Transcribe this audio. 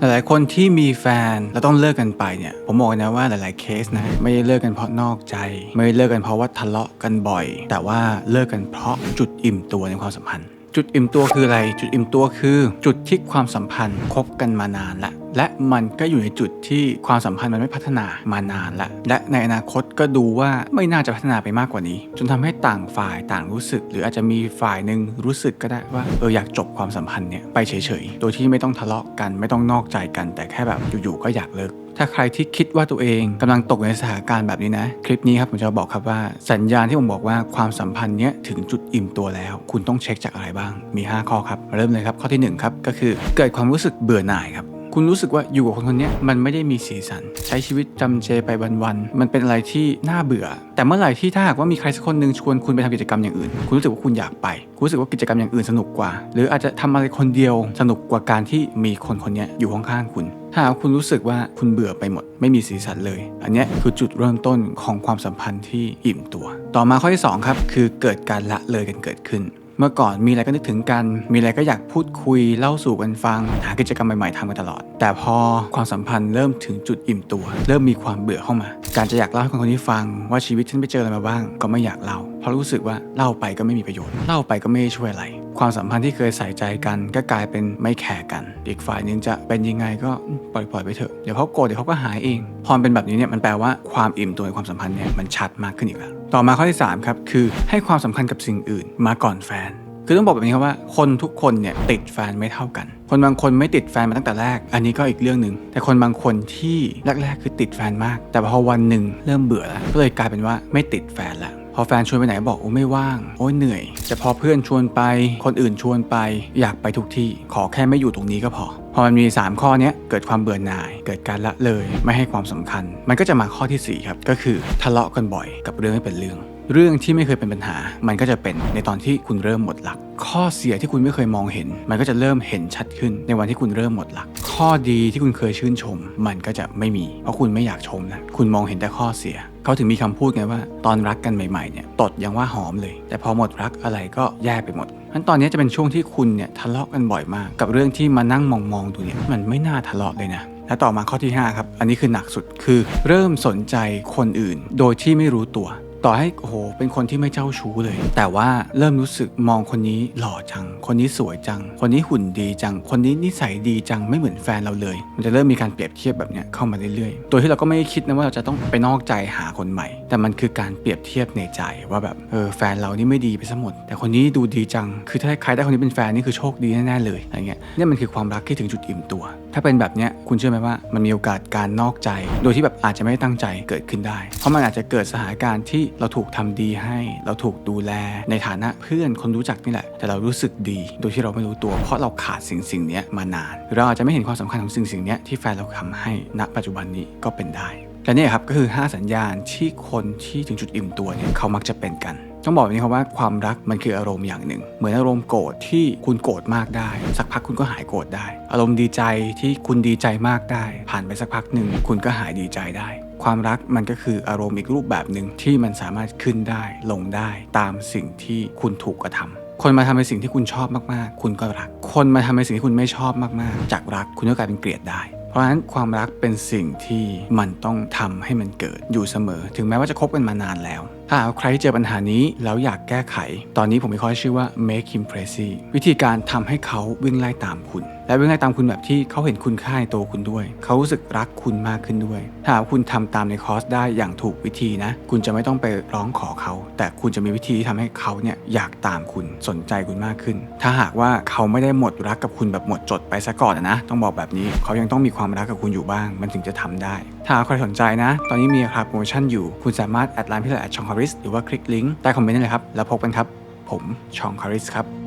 หลายๆคนที่มีแฟนแล้วต้องเลิกกันไปเนี่ยผมบอกนะว่าหลาย ๆเคสนะไม่ได้เลิกกันเพราะนอกใจ ไม่ได้เลิกกันเพราะว่าทะเลาะกันบ่อย แต่ว่าเลิกกันเพราะจุดอิ่มตัวในความสัมพันธ์จุดอิ่มตัวคืออะไร จุดอิ่มตัวคือ จุดที่ความสัมพันธ์คบกันมานานละ และมันก็อยู่ในจุดที่ความสัมพันธ์มันไม่พัฒนามานานละและในอนาคตก็ดูว่าไม่น่าจะพัฒนาไปมากกว่านี้ จนทำให้ต่างฝ่ายต่างรู้สึก หรืออาจจะมีฝ่ายหนึ่งรู้สึกก็ได้ว่าเอออยากจบความสัมพันธ์เนี่ยไปเฉยๆ โดยที่ไม่ต้องทะเลาะกันไม่ต้องนอกใจกัน แต่แค่แบบอยู่ๆก็อยากเลิกถ้าใครที่คิดว่าตัวเองกำลังตกในสถานการณ์แบบนี้นะ คลิปนี้ครับผมจะบอกครับว่าสัญญาณที่ผมบอกว่าความสัมพันธ์เนี้ยถึงจุดอิ่มตัวแล้ว คุณต้องเช็คจากอะไรบ้างมี 5 ข้อครับมาเริ่มเลยครับข้อที่ 1 ครับ ก็คือเกิดความรู้สึกเบื่อหน่ายครับ คุณรู้สึกว่าอยู่กับคนคนนี้มันไม่ได้มีสีสัน ใช้ชีวิตจำเจไปวันๆมันเป็นอะไรที่น่าเบื่อ แต่เมื่อไหร่ที่ถ้าหากว่ามีใครสักคนหนึ่งชวนคุณไปทำกิจกรรมอย่างอื่น คุณรู้สึกว่าคุณอยากไป คุณรู้สึกว่ากิจกรรมอย่างอื่นสนุกกว่า หรืออาจจะทำอะไรคนเดียวสนุกกว่าการที่มีคนคนนี้อยู่ข้างๆคุณ ถ้าหากคุณรู้สึกว่าคุณเบื่อไปหมด ไม่มีสีสันเลย อันนี้คือจุดเริ่มต้นของความสัมพันธ์ที่อิ่มตัว ต่อมาข้อที่สองครับคือเกิดการละเลยกันเกิดขึ้น เมื่อก่อนมีอะไรก็นึกถึงกัน มีอะไรก็อยากพูดคุยเล่าสู่กันฟัง หากิจกรรมใหม่ๆทำกันตลอด แต่พอความสัมพันธ์เริ่มถึงจุดอิ่มตัว เริ่มมีความเบื่อเข้ามา การจะอยากเล่าให้คนคนนี้ฟังว่าชีวิตฉันไปเจออะไรมาบ้าง ก็ไม่อยากเล่าเพราะรู้สึกว่าเล่าไปก็ไม่มีประโยชน์เล่าไปก็ไม่ได้ช่วยอะไร ความสัมพันธ์ที่เคยใส่ใจกัน ก็กลายเป็นไม่แคร์กัน อีกฝ่ายนึงจะเป็นยังไงก็ปล่อยๆไปเถอะเดี๋ยวเขาโกรธเดี๋ยวเขาก็หายเอง พอเป็นแบบนี้เนี่ยมันแปลว่าความอิ่มตัวในความสัมพันธ์เนี่ยมันชัดมากขึ้นอีกแล้วต่อมาข้อที่สามครับคือให้ความสำคัญกับสิ่งอื่นมาก่อนแฟนคือต้องบอกแบบนี้ครับว่าคนทุกคนเนี่ยติดแฟนไม่เท่ากัน คนบางคนไม่ติดแฟนมาตั้งแต่แรก อันนี้ก็อีกเรื่องหนึ่งแต่คนบางคนที่แรกๆ คือติดแฟนมาก แต่พอวันหนึ่งเริ่มเบื่อแล้วก็เลยกลายเป็นว่าไม่ติดแฟนละ พอแฟนชวนไปไหนบอกโอ้ไม่ว่าง โอ้ยเหนื่อย แต่พอเพื่อนชวนไปคนอื่นชวนไป อยากไปทุกที่ ขอแค่ไม่อยู่ตรงนี้ก็พอ พอมันมี 3 ข้อเนี้ยเกิดความเบื่อหน่าย เกิดการละเลย ไม่ให้ความสำคัญ มันก็จะมาข้อทีสี่4ครับก็คือทะเลาะกันบ่อยกับเรื่องไม่เป็นเรื่อง เรื่องที่ไม่เคยเป็นปัญหา มันก็จะเป็นในตอนที่คุณเริ่มหมดหลัก ข้อเสียที่คุณไม่เคยมองเห็น มันก็จะเริ่มเห็นชัดขึ้นในวันที่คุณเริ่มหมดหลัก ข้อดีที่คุณเคยชื่นชม มันก็จะไม่มี เพราะคุณไม่อยากชมนะคุณมองเห็นแต่ข้อเสียเขาถึงมีคำพูดไงว่าตอนรักกันใหม่ๆเนี่ยตดยังว่าหอมเลย แต่พอหมดรักอะไรก็แย่ไปหมดงั้นตอนนี้จะเป็นช่วงที่คุณเนี่ยทะเลาะกันบ่อยมาก กับเรื่องที่มานั่งมองๆดูเนี่ยมันไม่น่าทะเลาะเลยนะและต่อมาข้อที่ 5 ครับ อันนี้คือหนักสุดคือเริ่มสนใจคนอื่น โดยที่ไม่รู้ตัว ต่อให้โอ้โหเป็นคนที่ไม่เจ้าชู้เลย แต่ว่าเริ่มรู้สึกมองคนนี้หล่อจัง คนนี้สวยจัง คนนี้หุ่นดีจัง คนนี้นิสัยดีจังไม่เหมือนแฟนเราเลย มันจะเริ่มมีการเปรียบเทียบแบบเนี้ยเข้ามาเรื่อยๆ โดยที่เราก็ไม่ได้คิดนะว่าเราจะต้องไปนอกใจหาคนใหม่ แต่มันคือการเปรียบเทียบในใจว่าแบบเออแฟนเรานี่ไม่ดีไปซะหมด แต่คนนี้ดูดีจัง คือถ้าใครได้คนนี้เป็นแฟนนี่คือโชคดีแน่ๆเลยอะไรเงี้ยเนี่ยมันคือความรักที่ถึงจุดอิ่มตัว ถ้าเป็นแบบเนี้ยคุณเชื่อไหมว่ามันมีโอกาสการนอกใจ โดยที่แบบอาจจะไม่ได้ตั้งใจเกิดขึ้นได้ เพราะมันอาจจะเกิดสถานการณ์ที่เราถูกทำดีให้ เราถูกดูแลในฐานะเพื่อนคนรู้จักนี่แหละ แต่เรารู้สึกดี โดยที่เราไม่รู้ตัว เพราะเราขาดสิ่งสิ่งนี้มานาน เราอาจจะไม่เห็นความสำคัญของสิ่งสิ่งนี้ที่แฟนเราทำให้ณปัจจุบันนี้ก็เป็นได้และนี่ครับก็คือ 5 สัญญาณที่คนที่ถึงจุดอิ่มตัวเนี่ยเขามักจะเป็นกันต้องบอกแบบนี้ครับว่าความรักมันคืออารมณ์อย่างหนึ่ง เหมือนอารมณ์โกรธที่คุณโกรธมากได้ สักพักคุณก็หายโกรธได้ อารมณ์ดีใจที่คุณดีใจมากได้ ผ่านไปสักพักหนึ่งคุณก็หายดีใจได้ ความรักมันก็คืออารมณ์อีกรูปแบบหนึ่งที่มันสามารถขึ้นได้ลงได้ตามสิ่งที่คุณถูกกระทำคนมาทำในสิ่งที่คุณชอบมากๆ คุณก็รัก คนมาทำในสิ่งที่คุณไม่ชอบมากๆ จากรักคุณก็กลายเป็นเกลียดได้ เพราะฉะนั้นความรักเป็นสิ่งที่มันต้องทำให้มันเกิดอยู่เสมอ ถึงแม้ว่าจะคบกันมานานแล้ว ถ้าหาใครที่เจอปัญหานี้แล้วอยากแก้ไข ตอนนี้ผมมีข้อชื่อว่า make him crazy วิธีการทำให้เขาวิ่งไล่ตามคุณ และวิ่งไล่ตามคุณแบบที่เขาเห็นคุณค่าในตัวคุณด้วย เขารู้สึกรักคุณมากขึ้นด้วย ถ้าหากคุณทำตามในคอร์สได้อย่างถูกวิธีนะ คุณจะไม่ต้องไปร้องขอเขา แต่คุณจะมีวิธีที่ทำให้เขาเนี่ยอยากตามคุณสนใจคุณมากขึ้น ถ้าหากว่าเขาไม่ได้หมดรักกับคุณแบบหมดจดไปซะก่อนนะ ต้องบอกแบบนี้เขายังต้องมีความรักกับคุณอยู่บ้าง มันถึงจะทำได้ ถ้าใครสนใจนะ ตอนนี้มีคราคาโปรโมชั่นอยู่ คุณสามารถแอดไลน์พี่เลยแอดชองคาริสหรือว่าคลิกลิงก์ใต้คอมเมนต์ได้เลยครับ แล้วพบกันครับ ผมชองคาริสครับ